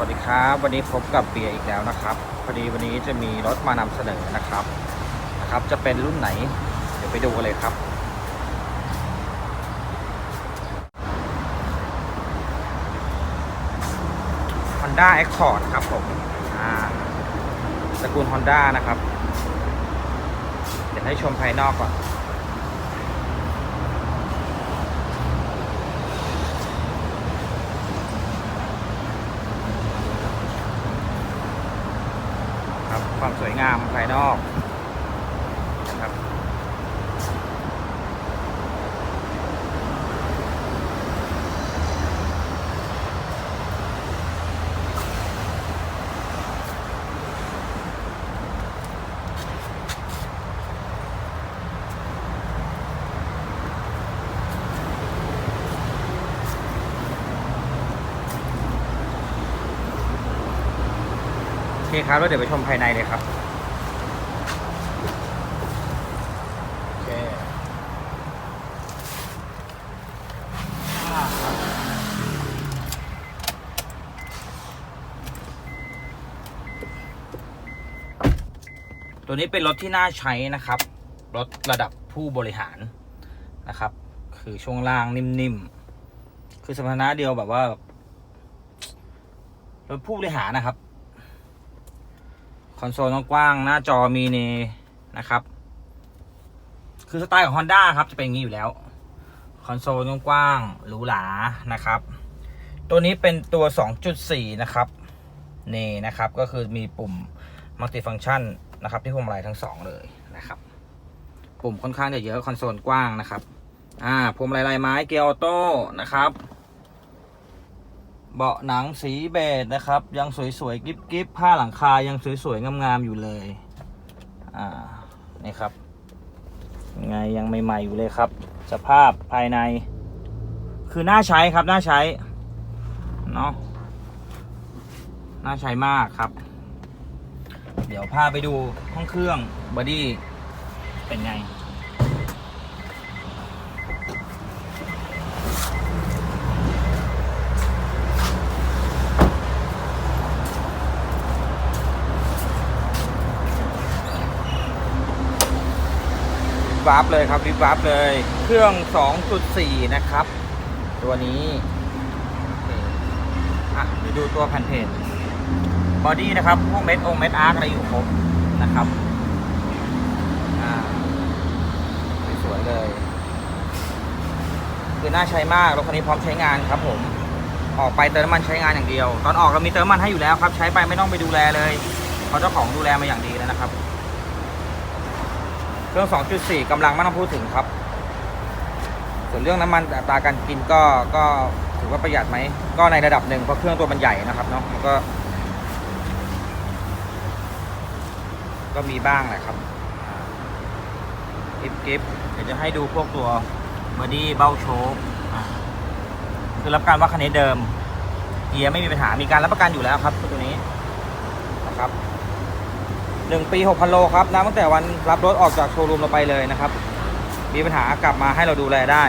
วัสดีครับ วันนี้พบกับเบียร์อีกแล้วนะครับพอดีวันนี้จะมีรถมานำเสนอนะครับนะครับ จะเป็นรุ่นไหน เดี๋ยวไปดูกันเลยครับ Honda Accord ครับผมตระกูล Honda นะครับ เดี๋ยวให้ชมภายนอกก่อน ครับความสวยงามภาย นอกนะครับโอเคครับแล้วเดี๋ยวไปชมภายในเลยครับ โอเคอ่าครับ ตัวนี้เป็นรถที่น่าใช้นะครับ รถระดับผู้บริหารนะครับ คือช่วงล่างนิ่มๆ คือสมรรถนะเดียวแบบว่า รถผู้บริหารนะครับ คอนโซลกว้างหน้าจอมีเนนะครับ คือสไตล์ของ Honda ครับจะเป็นอย่างนี้อยู่แล้ว คอนโซลกว้างหรูหรานะครับ ตัวนี้เป็นตัว 2.4 นะครับ นี่นะครับก็คือมีปุ่มมัลติฟัง c t ชัน นะครับ ที่พวงมาลัยทั้งสองเลยนะครับปุ่มค่อนข้างจะเยอะคอนโซลกว้างนะครับ อ่าพวงมาลัยลายไม้เกียร์ออโต้นะครับ เบาะหนังสีเบจนะครับ ยังสวยๆ กิ๊บๆผ้าหลังคายังสวยๆ งามๆ อยู่เลย อ่า นี่ครับยังไงยังใหม่ๆ อยู่เลยครับ สภาพภายใน คือน่าใช้ครับ น่าใช้ เนาะน่าใช้มากครับ ดี๋ยวพาไปดูห้องเครื่องบอดี้เป็นไง วิบวับเลยครับ วิบวับเลย เครื่อง 2.4 นะครับ ตัวนี้ อะเดี๋ยวดูตัวแผ่นเพจ บอดี้นะครับพวกเม็ดองเม็ดอาร์คอะไรอยู่ครบนะครับสวยเลย คือน่าใช้มากรถคันนี้พร้อมใช้งานครับผมออกไปเติมน้ำมันใช้งานอย่างเดียว ตอนออกเรามีเติมน้ำมันให้อยู่แล้วครับ ใช้ไปไม่ต้องไปดูแลเลยเพราะเจ้าของดูแลมาอย่างดีแล้วนะครับเครื่อง 2.4กำลังไม่ต้องพูดถึงครับ ส่วนเรื่องน้ำมันอัตราการกินก็ก็ถือว่าประหยัดไหมก็ในระดับหนึ่งเพราะเครื่องตัวมันใหญ่นะครับเนาะมันก็ ก็มีบ้างแหละครับกิฟกิฟเดี๋ยวจะให้ดูพวกตัวบอดี้เบ้าโชคคือรับการว่าคันนี้เดิม เกียร์ไม่มีปัญหา มีการรับประกันอยู่แล้วครับตัวนี้นะครับหนึ่งปีหกพันโลครับนับตั้งแต่วันรับรถออกจากโชว์รูมเราไปเลยนะครับ มีปัญหากลับมาให้เราดูแลได้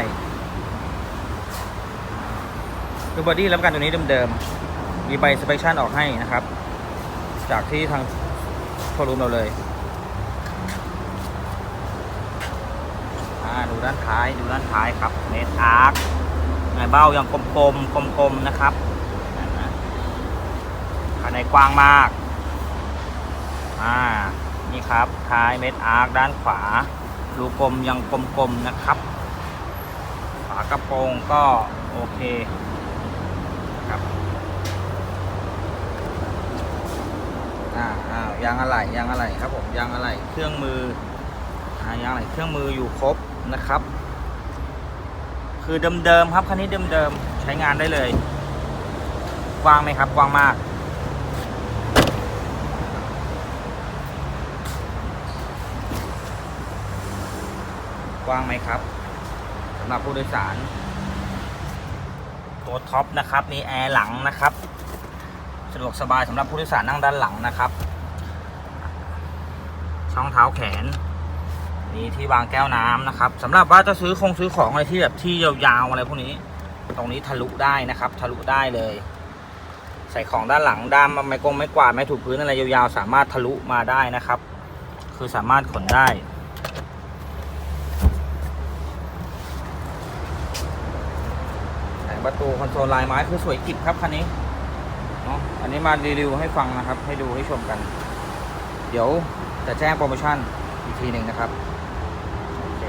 คือบอดี้รับประกันตัวนี้เดิมๆมีใบสเปคชั่นออกให้นะครับ จากที่ทาง ชว์รูมเราเลยดูด้านท้ายดูด้านท้ายครับเนทอาร์คไงเบ้ายังกลมๆกลมๆนะครับภายในกว้างมากอ่านี่ครับท้ายเม็ดอาร์คด้านขวารูกลมยังกลมๆนะครับ ฝากระโปรงก็โอเคครับ อ่าอ่า ยางอะไหล่ยางอะไหล่ครับผมยางอะไหล่เครื่องมืออ่ายางอะไหล่เครื่องมืออยู่ครบนะครับ คือเดิมๆครับคันนี้เดิมๆใช้งานได้เลยกว้างไหมครับกว้างมากกว้างไหมครับสำหรับผู้โดยสาร ตัวท็อปนะครับมีแอร์หลังนะครับ สะดวกสบายสำหรับผู้โดยสารนั่งด้านหลังนะครับ ช่องเท้าแขนมีที่วางแก้วน้ำนะครับสำหรับว่าจะซื้อคงซื้อของอะไรที่แบบที่ยาวๆอะไรพวกนี้ ตรงนี้ทะลุได้นะครับ ทะลุได้เลย ใส่ของด้านหลังด้ามไม้กงไม้กวาดไม้ถูพื้นอะไรยาวๆ สามารถทะลุมาได้นะครับ คือสามารถขนได้ประตูคอนโซลลายไม้คือสวยกิบครับคันนี้เนาะอันนี้มารีวิวให้ฟังนะครับ ให้ดูให้ชมกัน เดี๋ยว จะแจ้งโปรโมชั่นอีกทีหนึ่งนะครับโอเค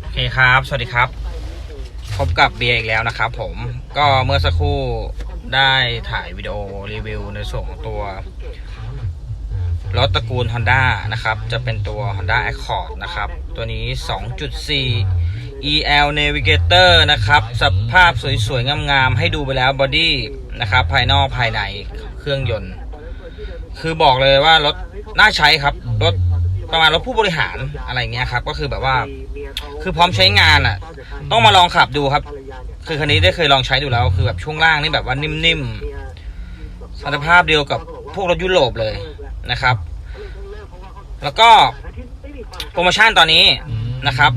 โอเคครับ สวัสดีครับ พบกับเบียร์อีกแล้วนะครับผมก็เมื่อสักครู่ได้ถ่ายวิดีโอรีวิวในส่วนของตัวรถตระกูล Honda นะครับ จะเป็นตัว Honda Accord นะครับ ตัวนี้ 2.4 EL Navigator นะครับ สภาพสวยๆ งามๆ ให้ดูไปแล้วบอดี้ นะครับ ภายนอกภายในเครื่องยนต์ คือบอกเลยว่ารถน่าใช้ครับ รถประมาณรถผู้บริหารอะไรเงี้ยครับ ก็คือแบบว่า คือพร้อมใช้งานอะ ต้องมาลองขับดูครับ คือคันนี้ได้เคยลองใช้ดูแล้ว คือแบบช่วงล่างนี่แบบว่านิ่มๆสภาพเดียวกับพวกรถยุโรปเลยนะครับ แล้วก็โปรโมชั่นตอนนี้นะครับ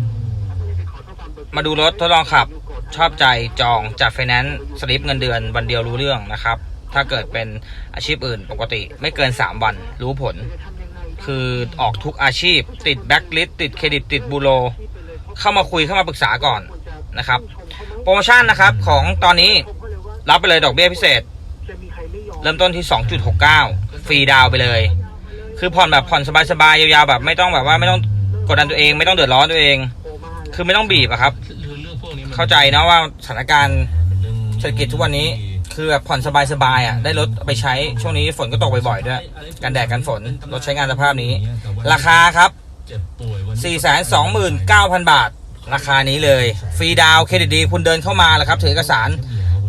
มาดูรถทดลองขับ ชอบใจจองจัดไฟแนนซ์สลิปเงินเดือนวันเดียวรู้เรื่องนะครับ ถ้าเกิดเป็นอาชีพอื่นปกติไม่เกิน 3 วันรู้ผล คือออกทุกอาชีพ ติดแบ็กลิสติดเครดิตติดบูโรเข้ามาคุยเข้ามาปรึกษาก่อนนะครับ โปรโมชั่นนะครับของตอนนี้รับไปเลยดอกเบี้ยพิเศษ เริ่มต้นที่ 2.69 ฟรีดาวไปเลย คือผ่อนแบบผ่อนสบายๆยาวๆแบบ ไม่ต้องแบบว่าไม่ต้องกดดันตัวเอง ไม่ต้องเดือดร้อนตัวเอง คือไม่ต้องบีบอะครับ เข้าใจนะว่าสถานการณ์เศรษฐกิจทุกวันนี้ คือแบบผ่อนสบายๆอะได้รถไปใช้ช่วงนี้ฝนก็ตกบ่อยๆด้วยกันแดดกันฝนรถใช้งานสภาพนี้ ราคาครับ429,000 บาท ราคานี้เลย ฟรีดาวเครดิตดีคุณเดินเข้ามาแล้วครับ ถือเอกสาร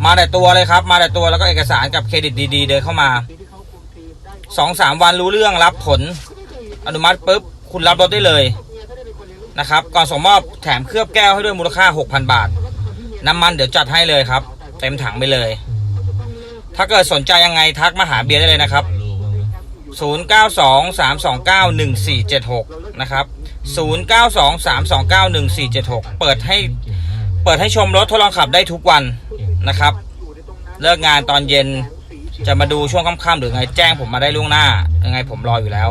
มาแต่ตัวเลยครับ มาแต่ตัวแล้วก็เอกสารกับเครดิตดีๆ เดินเข้ามาสองสามวันรู้เรื่องรับผล อนุมัติปุ๊บ คุณรับรถได้เลย นะครับ ก่อนส่งมอบแถมเคลือบแก้วให้ด้วยมูลค่า 6,000 บาท น้ำมันเดี๋ยวจัดให้เลยครับ เต็มถังไปเลย ถ้าเกิดสนใจยังไงทักมาหาเบียร์ได้เลยนะครับ 0923291476 นะครับ 0923291476 เปิดให้เปิดให้ชมรถทดลองขับได้ทุกวันนะครับ เลิกงานตอนเย็นจะมาดูช่วงค่ำๆหรือไงแจ้งผมมาได้ล่วงหน้ายังไงผมรออยู่แล้ว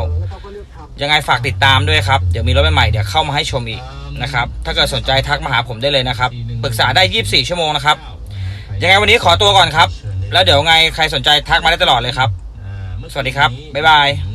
ยังไงฝากติดตามด้วยครับ เดี๋ยวมีรถใหม่ๆเดี๋ยวเข้ามาให้ชมอีกนะครับ ถ้าเกิดสนใจทักมาหาผมได้เลยนะครับ ปรึกษาได้ 24 ชั่วโมงนะครับ ยังไงวันนี้ขอตัวก่อนครับ แล้วเดี๋ยวไงใครสนใจทักมาได้ตลอดเลยครับ สวัสดีครับ บ๊ายบาย